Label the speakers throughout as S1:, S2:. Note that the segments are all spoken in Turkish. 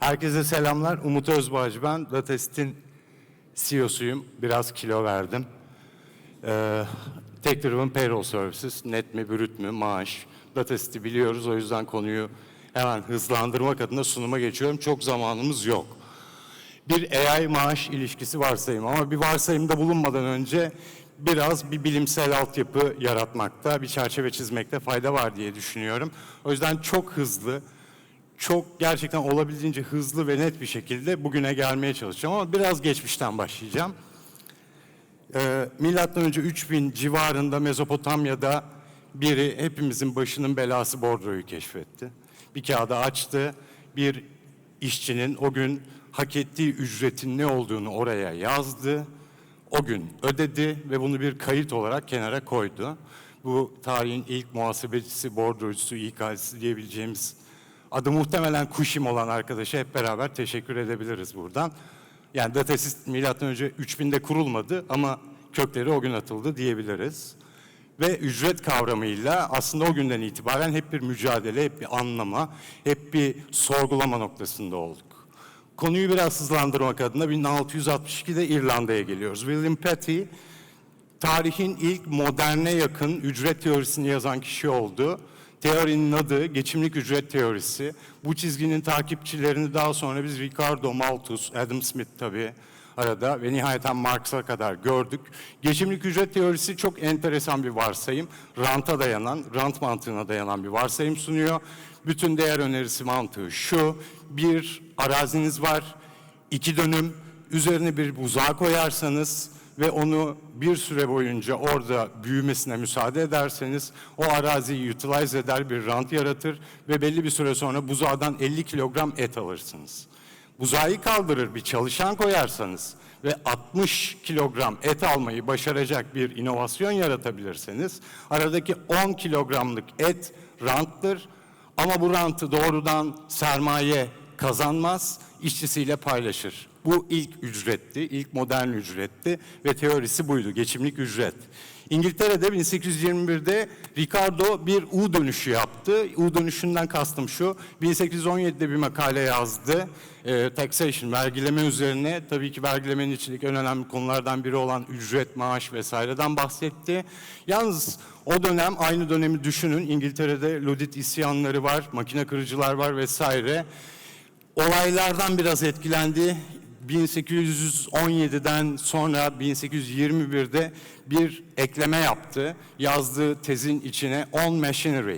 S1: Herkese selamlar. Umut Özbağcı ben. Datest'in CEO'suyum. Biraz kilo verdim. Ee, Tech Driven Payroll Services, net mi, brüt mü, maaş. Datest'i biliyoruz. O yüzden konuyu hemen hızlandırmak adına sunuma geçiyorum. Çok zamanımız yok. Bir AI maaş ilişkisi varsayım ama bir varsayımda bulunmadan önce biraz bir bilimsel altyapı yaratmakta, bir çerçeve çizmekte fayda var diye düşünüyorum. O yüzden çok hızlı, çok gerçekten olabildiğince hızlı ve net bir şekilde bugüne gelmeye çalışacağım ama biraz geçmişten başlayacağım. Ee, milattan önce 3000 civarında Mezopotamya'da biri hepimizin başının belası bordroyu keşfetti. Bir kağıda açtı, bir işçinin o gün hak ettiği ücretin ne olduğunu oraya yazdı. O gün ödedi ve bunu bir kayıt olarak kenara koydu. Bu tarihin ilk muhasebecisi, bordrocusu, İK'si diyebileceğimiz muhtemelen Kuşim olan arkadaşa hep beraber teşekkür edebiliriz buradan. Yani Datasist milattan önce 3000'de kurulmadı ama kökleri o gün atıldı diyebiliriz. Ve ücret kavramıyla aslında o günden itibaren hep bir mücadele, hep bir anlama, hep bir sorgulama noktasında olduk. Konuyu biraz hızlandırmak adına 1662'de İrlanda'ya geliyoruz. William Petty tarihin ilk moderne yakın ücret teorisini yazan kişi oldu. Teorinin adı geçimlik ücret teorisi. Bu çizginin takipçilerini daha sonra biz Ricardo Malthus, Adam Smith tabii arada ve nihayeten Marx'a kadar gördük. Geçimlik ücret teorisi çok enteresan bir varsayım. Ranta dayanan, rant mantığına dayanan bir varsayım sunuyor. Bütün değer önerisi mantığı şu. Bir araziniz var, iki dönüm, üzerine bir buzağı koyarsanız ve onu bir süre boyunca orada büyümesine müsaade ederseniz o araziyi utilize eder bir rant yaratır ve belli bir süre sonra buzağdan 50 kilogram et alırsınız. Buzağı kaldırır bir çalışan koyarsanız ve 60 kilogram et almayı başaracak bir inovasyon yaratabilirseniz aradaki 10 kilogramlık et ranttır ama bu rantı doğrudan sermaye kazanmaz, işçisiyle paylaşır. Bu ilk ücretti, ilk modern ücretti ve teorisi buydu, geçimlik ücret. İngiltere'de 1821'de Ricardo bir U dönüşü yaptı. U dönüşünden kastım şu, 1817'de bir makale yazdı. E, taxation, vergileme üzerine. Tabii ki vergilemenin içindeki en önemli konulardan biri olan ücret, maaş vesaireden bahsetti. Yalnız o dönem, aynı dönemi düşünün. İngiltere'de Ludit isyanları var, makine kırıcılar var vesaire. Olaylardan biraz etkilendi. 1817'den sonra 1821'de bir ekleme yaptı. Yazdığı tezin içine on machinery.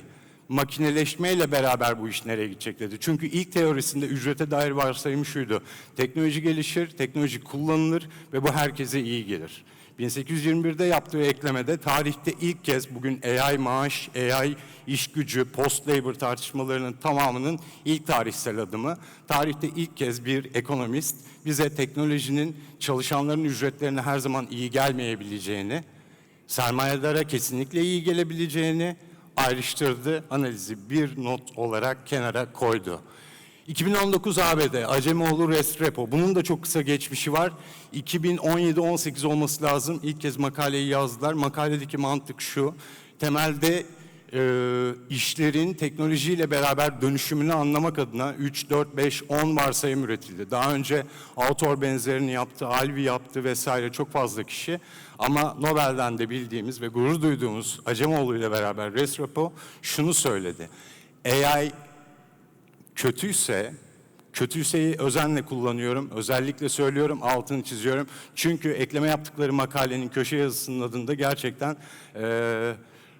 S1: Makineleşmeyle beraber bu iş nereye gidecek dedi. Çünkü ilk teorisinde ücrete dair varsayım şuydu. Teknoloji gelişir, teknoloji kullanılır ve bu herkese iyi gelir. 1821'de yaptığı eklemede tarihte ilk kez bugün AI maaş, AI iş gücü, post labor tartışmalarının tamamının ilk tarihsel adımı. Tarihte ilk kez bir ekonomist bize teknolojinin çalışanların ücretlerine her zaman iyi gelmeyebileceğini, sermayedara kesinlikle iyi gelebileceğini ayrıştırdı. Analizi bir not olarak kenara koydu. 2019 ABD, Acemoğlu Rest Repo. Bunun da çok kısa geçmişi var. 2017-18 olması lazım. İlk kez makaleyi yazdılar. Makaledeki mantık şu. Temelde e, işlerin teknolojiyle beraber dönüşümünü anlamak adına 3, 4, 5, 10 varsayım üretildi. Daha önce Autor benzerini yaptı, Alvi yaptı vesaire çok fazla kişi. Ama Nobel'den de bildiğimiz ve gurur duyduğumuz Acemoğlu ile beraber Rest Repo şunu söyledi. AI kötüyse, kötüyseyi özenle kullanıyorum, özellikle söylüyorum, altını çiziyorum. Çünkü ekleme yaptıkları makalenin köşe yazısının adında gerçekten e,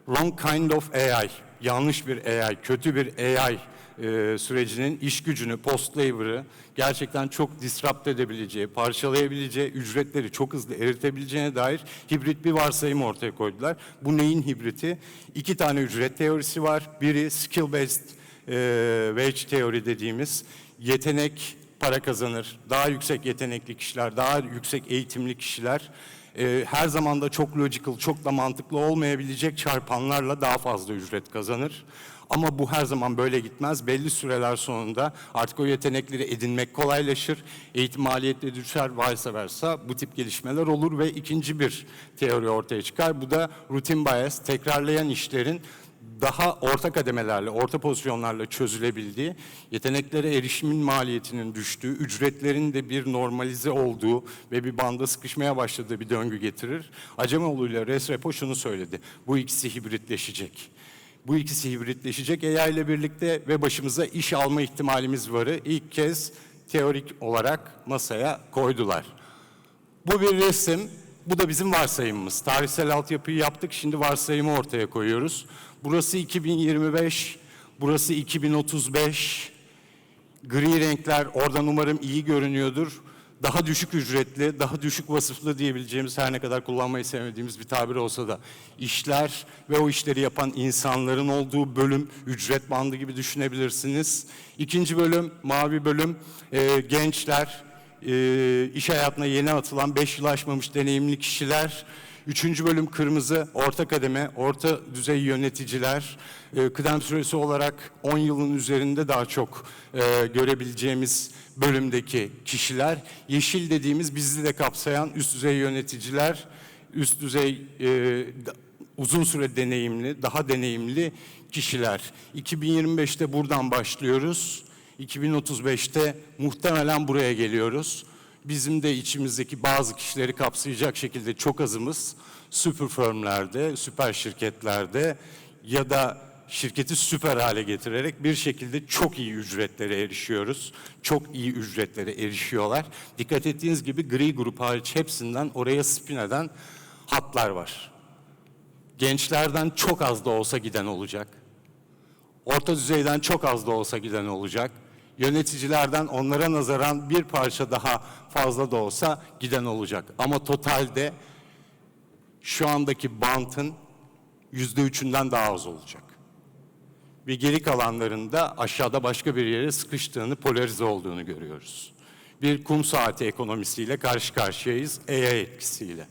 S1: wrong kind of AI, yanlış bir AI, kötü bir AI e, sürecinin iş gücünü, post labor'ı gerçekten çok disrupt edebileceği, parçalayabileceği, ücretleri çok hızlı eritebileceğine dair hibrit bir varsayım ortaya koydular. Bu neyin hibriti? İki tane ücret teorisi var. Biri skill based e, wage teori dediğimiz yetenek para kazanır. Daha yüksek yetenekli kişiler, daha yüksek eğitimli kişiler e, her zaman da çok logical, çok da mantıklı olmayabilecek çarpanlarla daha fazla ücret kazanır. Ama bu her zaman böyle gitmez. Belli süreler sonunda artık o yetenekleri edinmek kolaylaşır. Eğitim maliyetleri düşer, vice versa bu tip gelişmeler olur ve ikinci bir teori ortaya çıkar. Bu da routine bias, tekrarlayan işlerin daha orta kademelerle, orta pozisyonlarla çözülebildiği, yeteneklere erişimin maliyetinin düştüğü, ücretlerin de bir normalize olduğu ve bir banda sıkışmaya başladığı bir döngü getirir. Acemoğlu ile Resrepo şunu söyledi, bu ikisi hibritleşecek. Bu ikisi hibritleşecek AI ile birlikte ve başımıza iş alma ihtimalimiz varı ilk kez teorik olarak masaya koydular. Bu bir resim, bu da bizim varsayımımız. Tarihsel altyapıyı yaptık, şimdi varsayımı ortaya koyuyoruz. Burası 2025, burası 2035. Gri renkler oradan umarım iyi görünüyordur. Daha düşük ücretli, daha düşük vasıflı diyebileceğimiz her ne kadar kullanmayı sevmediğimiz bir tabir olsa da işler ve o işleri yapan insanların olduğu bölüm ücret bandı gibi düşünebilirsiniz. İkinci bölüm, mavi bölüm, e, gençler, e, iş hayatına yeni atılan 5 yıl aşmamış deneyimli kişiler. Üçüncü bölüm kırmızı, orta kademe, orta düzey yöneticiler. E, kıdem süresi olarak 10 yılın üzerinde daha çok e, görebileceğimiz bölümdeki kişiler. Yeşil dediğimiz bizi de kapsayan üst düzey yöneticiler, üst düzey e, uzun süre deneyimli, daha deneyimli kişiler. 2025'te buradan başlıyoruz. 2035'te muhtemelen buraya geliyoruz. Bizim de içimizdeki bazı kişileri kapsayacak şekilde çok azımız süper firmlerde, süper şirketlerde ya da şirketi süper hale getirerek bir şekilde çok iyi ücretlere erişiyoruz. Çok iyi ücretlere erişiyorlar. Dikkat ettiğiniz gibi gri grup hariç hepsinden oraya spin eden hatlar var. Gençlerden çok az da olsa giden olacak. Orta düzeyden çok az da olsa giden olacak. Yöneticilerden onlara nazaran bir parça daha fazla da olsa giden olacak. Ama totalde şu andaki bantın yüzde üçünden daha az olacak. Ve geri kalanlarında aşağıda başka bir yere sıkıştığını, polarize olduğunu görüyoruz. Bir kum saati ekonomisiyle karşı karşıyayız, AI etkisiyle.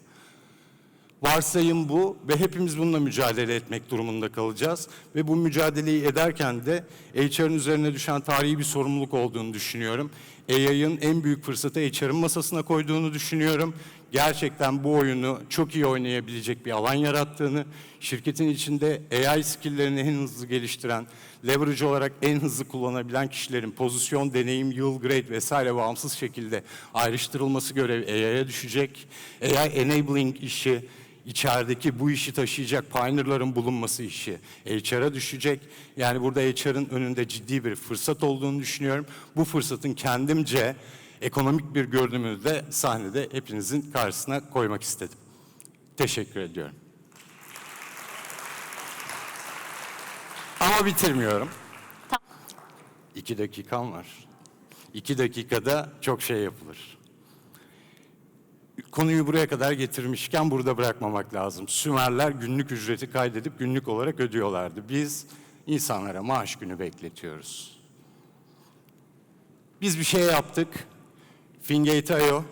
S1: Varsayım bu ve hepimiz bununla mücadele etmek durumunda kalacağız. Ve bu mücadeleyi ederken de HR'ın üzerine düşen tarihi bir sorumluluk olduğunu düşünüyorum. AI'ın en büyük fırsatı HR'ın masasına koyduğunu düşünüyorum. Gerçekten bu oyunu çok iyi oynayabilecek bir alan yarattığını, şirketin içinde AI skill'lerini en hızlı geliştiren, leverage olarak en hızlı kullanabilen kişilerin pozisyon, deneyim, yıl, grade vesaire bağımsız şekilde ayrıştırılması görevi AI'ya düşecek. AI enabling işi, içerideki bu işi taşıyacak pioneer'ların bulunması işi HR'a düşecek. Yani burada HR'ın önünde ciddi bir fırsat olduğunu düşünüyorum. Bu fırsatın kendimce ekonomik bir görünümünü de sahnede hepinizin karşısına koymak istedim. Teşekkür ediyorum. Ama bitirmiyorum. İki dakikam var. İki dakikada çok şey yapılır konuyu buraya kadar getirmişken burada bırakmamak lazım. Sümerler günlük ücreti kaydedip günlük olarak ödüyorlardı. Biz insanlara maaş günü bekletiyoruz. Biz bir şey yaptık. Fingate.io,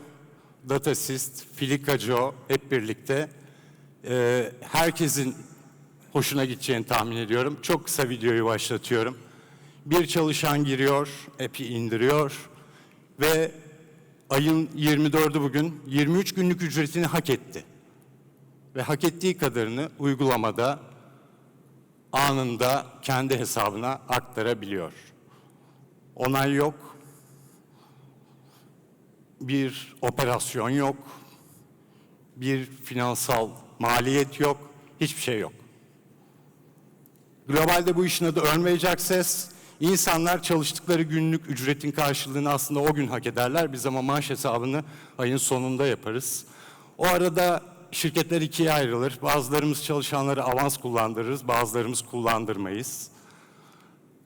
S1: Datasist, Filikajo hep birlikte e, herkesin hoşuna gideceğini tahmin ediyorum. Çok kısa videoyu başlatıyorum. Bir çalışan giriyor, app'i indiriyor ve ayın 24'ü bugün 23 günlük ücretini hak etti. Ve hak ettiği kadarını uygulamada anında kendi hesabına aktarabiliyor. Onay yok. Bir operasyon yok. Bir finansal maliyet yok. Hiçbir şey yok. Globalde bu işin adı Earnmeyecek Access. İnsanlar çalıştıkları günlük ücretin karşılığını aslında o gün hak ederler. Biz ama maaş hesabını ayın sonunda yaparız. O arada şirketler ikiye ayrılır. Bazılarımız çalışanları avans kullandırırız, bazılarımız kullandırmayız.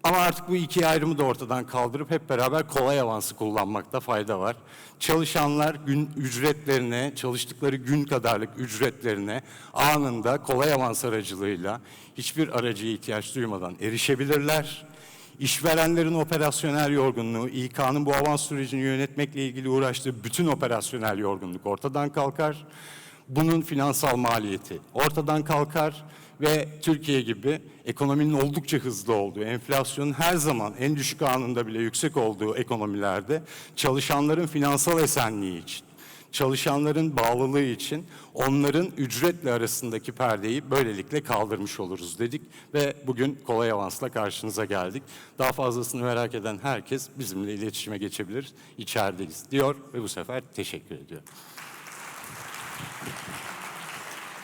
S1: Ama artık bu iki ayrımı da ortadan kaldırıp hep beraber kolay avansı kullanmakta fayda var. Çalışanlar gün ücretlerine, çalıştıkları gün kadarlık ücretlerine anında kolay avans aracılığıyla hiçbir aracıya ihtiyaç duymadan erişebilirler. İşverenlerin operasyonel yorgunluğu, İK'nın bu avans sürecini yönetmekle ilgili uğraştığı bütün operasyonel yorgunluk ortadan kalkar. Bunun finansal maliyeti ortadan kalkar ve Türkiye gibi ekonominin oldukça hızlı olduğu, enflasyonun her zaman en düşük anında bile yüksek olduğu ekonomilerde çalışanların finansal esenliği için, çalışanların bağlılığı için onların ücretle arasındaki perdeyi böylelikle kaldırmış oluruz dedik ve bugün kolay avansla karşınıza geldik. Daha fazlasını merak eden herkes bizimle iletişime geçebilir. İçerideyiz diyor ve bu sefer teşekkür ediyorum.